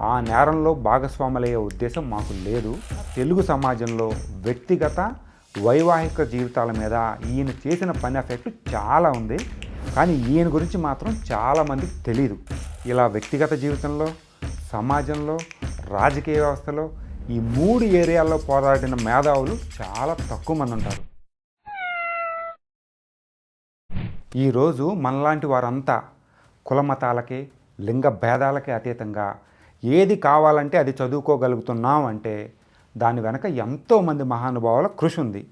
ఆ నేరంలో భాగస్వాములయ్యే ఉద్దేశం మాకు లేదు. తెలుగు సమాజంలో వ్యక్తిగత వైవాహిక జీవితాల మీద ఈయన చేసిన పని ఎఫెక్ట్ చాలా ఉంది. కానీ ఈయన గురించి మాత్రం చాలామందికి తెలియదు ఇలా వ్యక్తిగత జీవితంలో సమాజంలో రాజకీయ వ్యవస్థలో ఈ మూడు ఏరియాల్లో పోరాడిన మేధావులు చాలా తక్కువ మంది ఉంటారు. ఈరోజు మనలాంటి వారంతా కులమతాలకి లింగ భేదాలకి అతీతంగా ఏది కావాలంటే అది చదువుకోగలుగుతున్నాం అంటే దాని వెనక ఎంతోమంది మహానుభావుల కృషి ఉంది.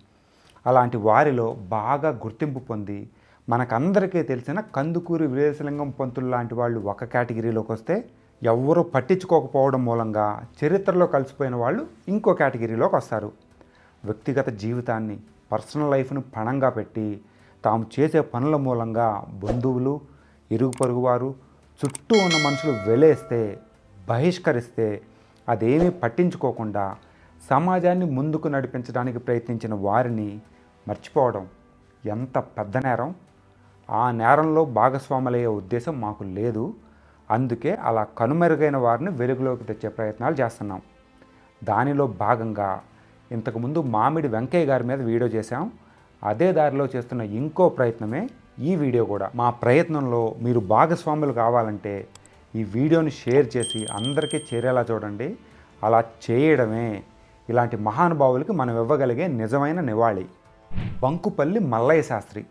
అలాంటి వారిలో బాగా గుర్తింపు పొంది మనకందరికీ తెలిసిన కందుకూరి వీరేశలింగం పంతులు లాంటి వాళ్ళు ఒక కేటగిరీలోకి వస్తే ఎవ్వరూ పట్టించుకోకపోవడం మూలంగా చరిత్రలో కలిసిపోయిన వాళ్ళు ఇంకో కేటగిరీలోకి వస్తారు. వ్యక్తిగత జీవితాన్ని పర్సనల్ లైఫ్ను పణంగా పెట్టి తాము చేసే పనుల మూలంగా బంధువులు ఇరుగు పొరుగువారు చుట్టూ ఉన్న మనుషులు వెలేస్తే బహిష్కరిస్తే అదేమీ పట్టించుకోకుండా సమాజాన్ని ముందుకు నడిపించడానికి ప్రయత్నించిన వారిని మర్చిపోవడం ఎంత పెద్ద నేరం? ఆ నేరంలో భాగస్వాములయ్యే ఉద్దేశం మాకు లేదు. అందుకే అలా కనుమరుగైన వారిని వెలుగులోకి తెచ్చే ప్రయత్నాలు చేస్తున్నాం. దానిలో భాగంగా ఇంతకుముందు మామిడి వెంకయ్య గారి మీద వీడియో చేశాం. అదే దారిలో చేస్తున్న ఇంకో ప్రయత్నమే ఈ వీడియో కూడా. మా ప్రయత్నంలో మీరు భాగస్వాములు కావాలంటే ఈ వీడియోని షేర్ చేసి అందరికీ చేరేలా చూడండి. అలా చేయడమే ఇలాంటి మహానుభావులకి మనం ఇవ్వగలిగే నిజమైన నివాళి. బంకుపల్లి మల్లయ్య శాస్త్రి.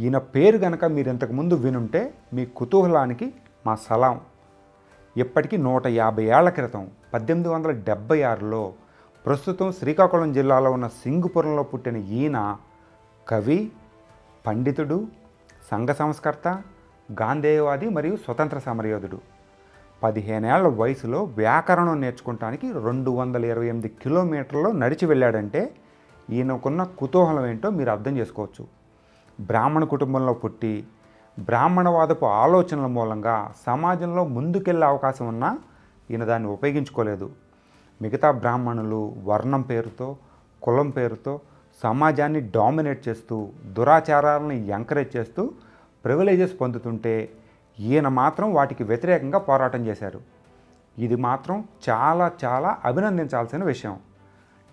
ఈయన పేరు గనక మీరు ఇంతకుముందు వినుంటే మీ కుతూహలానికి మా సలాం. ఇప్పటికీ నూట యాభై ఏళ్ళ క్రితం పద్దెనిమిది వందల డెబ్బై ఆరులో ప్రస్తుతం శ్రీకాకుళం జిల్లాలో ఉన్న సింగుపురంలో పుట్టిన ఈయన కవి పండితుడు సంఘ సంస్కర్త గాంధేయవాది మరియు స్వతంత్ర సమరయోధుడు. పదిహేనేళ్ళ వయసులో వ్యాకరణం నేర్చుకోవటానికి రెండు వందల ఇరవై ఎనిమిది కిలోమీటర్లు నడిచి వెళ్ళాడంటే ఈయనకున్న కుతూహలం ఏంటో మీరు అర్థం చేసుకోవచ్చు. బ్రాహ్మణ కుటుంబంలో పుట్టి బ్రాహ్మణవాదపు ఆలోచనల మూలంగా సమాజంలో ముందుకెళ్ళే అవకాశం ఉన్నా ఈయన దాన్ని ఉపయోగించుకోలేదు. మిగతా బ్రాహ్మణులు వర్ణం పేరుతో కులం పేరుతో సమాజాన్ని డామినేట్ చేస్తూ దురాచారాలను ఎంకరేజ్ చేస్తూ ప్రివిలేజెస్ పొందుతుంటే ఈయన మాత్రం వాటికి వ్యతిరేకంగా పోరాటం చేశారు. ఇది మాత్రం చాలా చాలా అభినందించాల్సిన విషయం.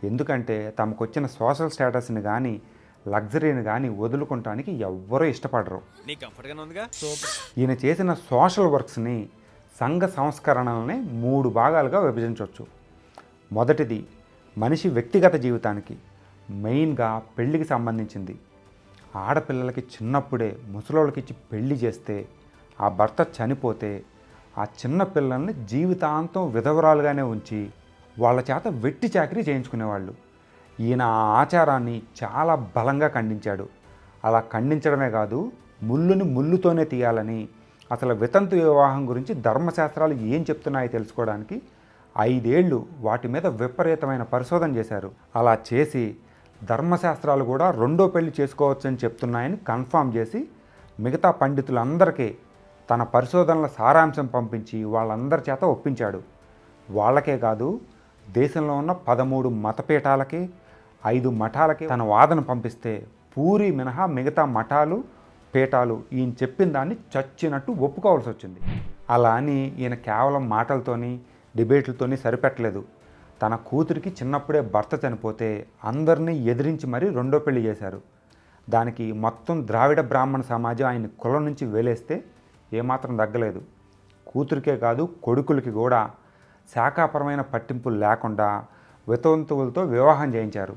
ఎందుకంటే తమకు వచ్చిన సోషల్ స్టేటస్ని కానీ లగ్జరీని కానీ వదులుకోవటానికి ఎవ్వరూ ఇష్టపడరు. ఈయన చేసిన సోషల్ వర్క్స్ని సంఘ సంస్కరణల్ని మూడు భాగాలుగా విభజించవచ్చు మొదటిది మనిషి వ్యక్తిగత జీవితానికి మెయిన్గా పెళ్ళికి సంబంధించింది. ఆడపిల్లలకి చిన్నప్పుడే ముసలోళ్ళకి ఇచ్చి పెళ్ళి చేస్తే ఆ భర్త చనిపోతే ఆ చిన్న పిల్లల్ని జీవితాంతం విధవరాలుగానే ఉంచి వాళ్ళ చేత వెట్టి చాకరీ చేయించుకునేవాళ్ళు. ఈయన ఆ ఆచారాన్ని చాలా బలంగా ఖండించాడు. అలా ఖండించడమే కాదు ముళ్ళుని ముళ్ళుతోనే తీయాలని అసలు వితంతు వివాహం గురించి ధర్మశాస్త్రాలు ఏం చెప్తున్నాయో తెలుసుకోవడానికి ఐదేళ్ళు వాటి మీద విపరీతమైన పరిశోధన చేశారు. అలా చేసి ధర్మశాస్త్రాలు కూడా రెండో పెళ్ళి చేసుకోవచ్చని చెప్తున్నాయని కన్ఫామ్ చేసి మిగతా పండితులందరికీ తన పరిశోధనల సారాంశం పంపించి వాళ్ళందరి చేత ఒప్పించాడు. వాళ్ళకే కాదు దేశంలో ఉన్న పదమూడు మతపీఠాలకి ఐదు మఠాలకి తన వాదన పంపిస్తే పూరి మినహా మిగతా మఠాలు పీఠాలు ఈయన చెప్పిన దాన్ని చచ్చినట్టు ఒప్పుకోవాల్సి వచ్చింది. అలా అని ఈయన కేవలం మాటలతోని డిబేట్లతోని సరిపెట్టలేదు. తన కూతురికి చిన్నప్పుడే భర్త చనిపోతే అందరినీ ఎదిరించి మరీ రెండో పెళ్ళి చేశారు. దానికి మొత్తం ద్రావిడ బ్రాహ్మణ సమాజం ఆయన కులం నుంచి వేలేస్తే ఏమాత్రం తగ్గలేదు. కూతురికే కాదు కొడుకులకి కూడా శాఖాపరమైన పట్టింపులు లేకుండా వితంతువులతో వివాహం చేయించారు.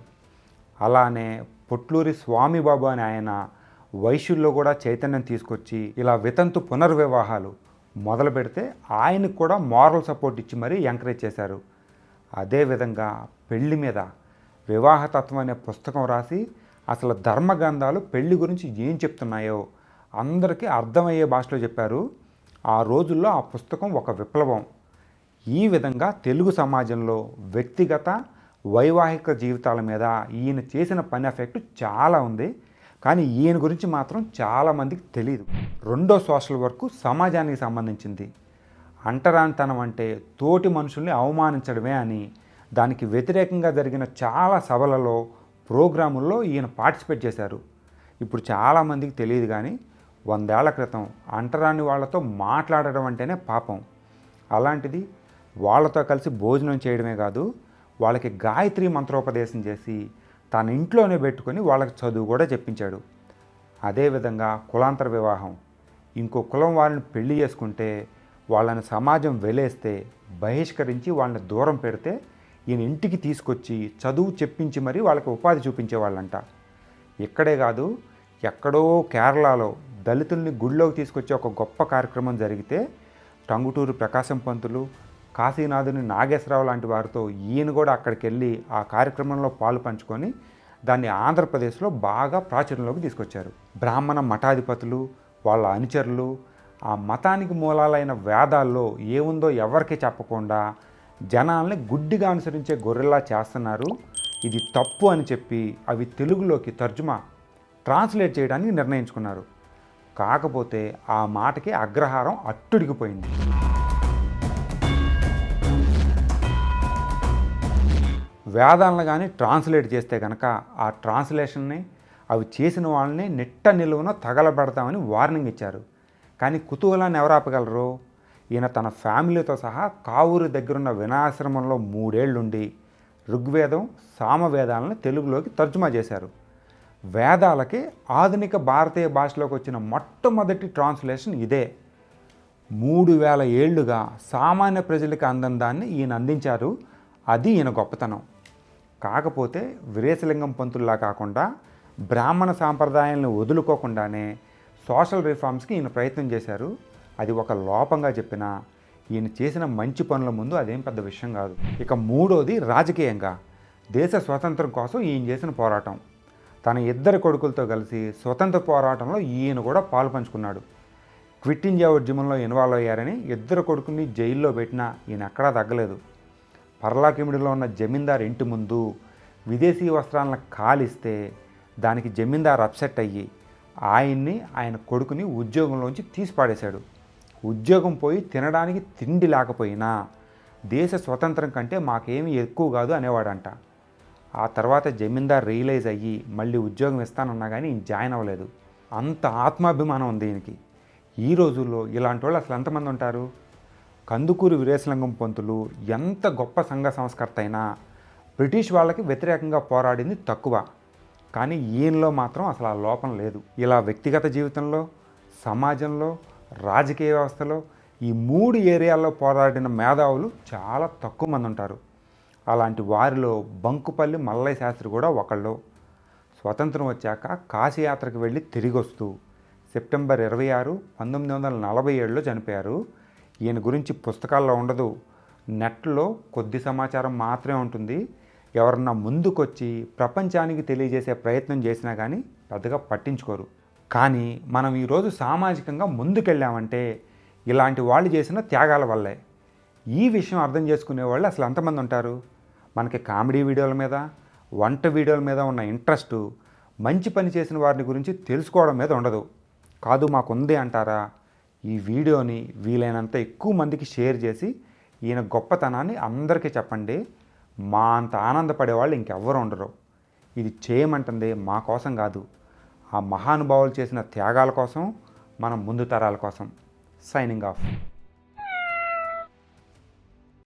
అలానే పొట్లూరి స్వామిబాబు అని ఆయన వైశ్యుల్లో కూడా చైతన్యం తీసుకొచ్చి ఇలా వితంతు పునర్వివాహాలు మొదలు పెడితే ఆయనకు కూడా మారల్ సపోర్ట్ ఇచ్చి మరీ ఎంకరేజ్ చేశారు. అదేవిధంగా పెళ్ళి మీద వివాహతత్వం అనే పుస్తకం రాసి అసలు ధర్మగ్రంథాలు పెళ్ళి గురించి ఏం చెప్తున్నాయో అందరికీ అర్థమయ్యే భాషలో చెప్పారు. ఆ రోజుల్లో ఆ పుస్తకం ఒక విప్లవం. ఈ విధంగా తెలుగు సమాజంలో వ్యక్తిగత వైవాహిక జీవితాల మీద ఈయన చేసిన పని ఎఫెక్ట్ చాలా ఉంది. కానీ ఈయన గురించి మాత్రం చాలామందికి తెలియదు రెండో సోషల్ వర్క్ సమాజానికి సంబంధించింది. అంటరానితనం అంటే తోటి మనుషుల్ని అవమానించడమే అని దానికి వ్యతిరేకంగా జరిగిన చాలా సభలలో ప్రోగ్రాముల్లో ఈయన పార్టిసిపేట్ చేశారు. ఇప్పుడు చాలామందికి తెలియదు కానీ వందేళ్ళ క్రితం అంటరాని వాళ్ళతో మాట్లాడడం అంటేనే పాపం. అలాంటిది వాళ్ళతో కలిసి భోజనం చేయడమే కాదు వాళ్ళకి గాయత్రి మంత్రోపదేశం చేసి తన ఇంట్లోనే పెట్టుకొని వాళ్ళకి చదువు కూడా చెప్పించాడు. అదేవిధంగా కులాంతర వివాహం. ఇంకో కులం వారిని పెళ్ళి చేసుకుంటే వాళ్ళని సమాజం వెలేస్తే బహిష్కరించి వాళ్ళని దూరం పెడితే ఈయన ఇంటికి తీసుకొచ్చి చదువు చెప్పించి మరీ వాళ్ళకి ఉపాధి చూపించేవాళ్ళంట. ఇక్కడే కాదు ఎక్కడో కేరళలో దళితుల్ని గుళ్ళోకి తీసుకొచ్చే ఒక గొప్ప కార్యక్రమం జరిగితే టంగుటూరు ప్రకాశం పంతులు కాశీనాథుని నాగేశ్వరరావు లాంటి వారితో ఈయన కూడా అక్కడికి వెళ్ళి ఆ కార్యక్రమంలో పాలు పంచుకొని దాన్ని ఆంధ్రప్రదేశ్లో బాగా ప్రాచుర్యంలోకి తీసుకొచ్చారు. బ్రాహ్మణ మఠాధిపతులు వాళ్ళ అనుచరులు ఆ మతానికి మూలాలైన వేదాల్లో ఏముందో ఎవరికి చెప్పకుండా జనాల్ని గుడ్డిగా అనుసరించే గొర్రెల్లా చేస్తున్నారు. ఇది తప్పు అని చెప్పి అవి తెలుగులోకి తర్జుమా ట్రాన్స్లేట్ చేయడానికి నిర్ణయించుకున్నారు. కాకపోతే ఆ మాటకి అగ్రహారం అట్టుడికిపోయింది వేదాలను కానీ ట్రాన్స్లేట్ చేస్తే కనుక ఆ ట్రాన్స్లేషన్ని అవి చేసిన వాళ్ళని నిట్ట నిలువున తగలబెడతామని వార్నింగ్ ఇచ్చారు. కానీ కుతూహలాన్ని ఎవరు ఆపగలరు? ఈయన తన ఫ్యామిలీతో సహా కావూరు దగ్గరున్న వినాశ్రమంలో మూడేళ్ళుండి ఋగ్వేదం సామవేదాలను తెలుగులోకి తర్జుమా చేశారు. వేదాలకి ఆధునిక భారతీయ భాషలోకి వచ్చిన మొట్టమొదటి ట్రాన్స్లేషన్ ఇదే. మూడు వేల ఏళ్ళుగా సామాన్య ప్రజలకు అందని దాన్ని ఈయన అందించారు. అది ఈయన గొప్పతనం. కాకపోతే వీరేశలింగం పంతుల్లా కాకుండా బ్రాహ్మణ సాంప్రదాయాలను వదులుకోకుండానే సోషల్ రిఫార్మ్స్కి ఈయన ప్రయత్నం చేశారు. అది ఒక లోపంగా చెప్పిన ఈయన చేసిన మంచి పనుల ముందు అదేం పెద్ద విషయం కాదు. ఇక మూడోది రాజకీయంగా. దేశ స్వతంత్రం కోసం ఈయన చేసిన పోరాటం. తన ఇద్దరు కొడుకులతో కలిసి స్వతంత్ర పోరాటంలో ఈయన కూడా పాలు పంచుకున్నాడు. క్విట్ ఇండియా ఉద్యమంలో ఇన్వాల్వ్ అయ్యారని ఇద్దరు కొడుకుని జైల్లో పెట్టినా ఈయన ఎక్కడా తగ్గలేదు. పర్లాకిమిడిలో ఉన్న జమీందార్ ఇంటి ముందు విదేశీ వస్త్రాలను కాలిస్తే దానికి జమీందార్ అప్సెట్ అయ్యి ఆయన్ని ఆయన కొడుకుని ఉద్యోగంలోంచి తీసి పాడేశాడు ఉద్యోగం పోయి తినడానికి తిండి లేకపోయినా దేశ స్వతంత్రం కంటే మాకేమీ ఎక్కువ కాదు అనేవాడంట. ఆ తర్వాత జమీందార్ రియలైజ్ అయ్యి మళ్ళీ ఉద్యోగం ఇస్తానన్నా కానీ జాయిన్ అవ్వలేదు. అంత ఆత్మాభిమానం ఉంది దీనికి ఈ రోజుల్లో ఇలాంటి వాళ్ళు అసలు ఎంతమంది ఉంటారు? కందుకూరు వీరేశలింగం పంతులు ఎంత గొప్ప సంఘ సంస్కర్త అయినా బ్రిటిష్ వాళ్ళకి వ్యతిరేకంగా పోరాడింది తక్కువ. కానీ ఈయనలో మాత్రం అసలు ఆ లోపం లేదు. ఇలా వ్యక్తిగత జీవితంలో సమాజంలో రాజకీయ వ్యవస్థలో ఈ మూడు ఏరియాల్లో పోరాడిన మేధావులు చాలా తక్కువ మంది ఉంటారు. అలాంటి వారిలో బంకుపల్లి మల్లయ్య శాస్త్రి కూడా ఒకళ్ళు. స్వతంత్రం వచ్చాక కాశీయాత్రకు వెళ్ళి తిరిగి వస్తూ సెప్టెంబర్ ఇరవై ఆరు పంతొమ్మిది వందల నలభై ఏడులో చనిపోయారు. ఈయన గురించి పుస్తకాల్లో ఉండదు. నెట్లో కొద్ది సమాచారం మాత్రమే ఉంటుంది. ఎవరన్నా ముందుకొచ్చి ప్రపంచానికి తెలియజేసే ప్రయత్నం చేసినా కానీ పెద్దగా పట్టించుకోరు. కానీ మనం ఈరోజు సామాజికంగా ముందుకెళ్ళామంటే ఇలాంటి వాళ్ళు చేసిన త్యాగాల వల్లే. ఈ విషయం అర్థం చేసుకునే వాళ్ళు అసలు ఎంతమంది ఉంటారు? మనకి కామెడీ వీడియోల మీద వంట వీడియోల మీద ఉన్న ఇంట్రెస్ట్ మంచి పని చేసిన వారిని గురించి తెలుసుకోవడం మీద ఉండదు. కాదు మాకుంది అంటారా? ఈ వీడియోని వీలైనంత ఎక్కువ మందికి షేర్ చేసి ఈయన గొప్పతనాన్ని అందరికీ చెప్పండి. మా అంత ఆనందపడే వాళ్ళు ఇంకెవ్వరు ఉండరు. ఇది చేయమంటుంది మా కోసం కాదు. ఆ మహానుభావులు చేసిన త్యాగాల కోసం మన ముందు తరాల కోసం. Signing off